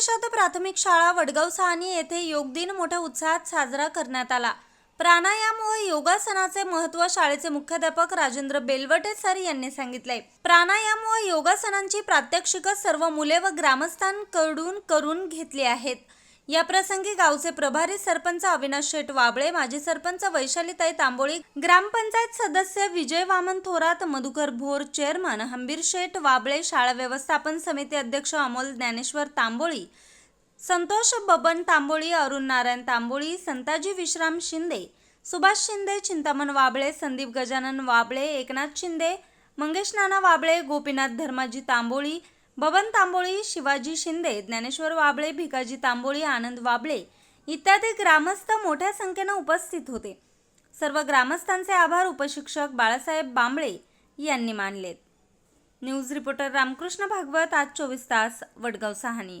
परिषद प्राथमिक शाळा वडगाव सहानी येथे योग दिन मोठ्या उत्साहात साजरा करण्यात आला. प्राणायाम व योगासनाचे महत्त्व शाळेचे मुख्याध्यापक राजेंद्र बेलवटे सर यांनी सांगितले. प्राणायाम व योगासनांची प्रात्यक्षिक सर्व मुले व ग्रामस्थांकडून करून घेतली आहेत. या प्रसंगी गावचे प्रभारी सरपंच अविनाश शेठ वाबळे माजी सरपंच वैशालीताई तांबोळी ग्रामपंचायत सदस्य विजय वामन थोरात मधुकर भोर चेअरमन हंबीर शेठ वाबळे शाळा व्यवस्थापन समिती अध्यक्ष अमोल ज्ञानेश्वर तांबोळी संतोष बबन तांबोळी अरुण नारायण तांबोळी संताजी विश्राम शिंदे सुभाष शिंदे चिंतामण वाबळे संदीप गजानन वाबळे एकनाथ शिंदे मंगेश नाना वाबळे गोपीनाथ धर्माजी तांबोळी बबन तांबोळी शिवाजी शिंदे ज्ञानेश्वर वाबळे भिकाजी तांबोळी आनंद वाबळे इत्यादी ग्रामस्थ मोठ्या संख्येनं उपस्थित होते. सर्व ग्रामस्थांचे आभार उपशिक्षक बाळासाहेब बांबळे यांनी मानलेत. न्यूज रिपोर्टर रामकृष्ण भागवत आज चोवीस तास वडगाव सहानी.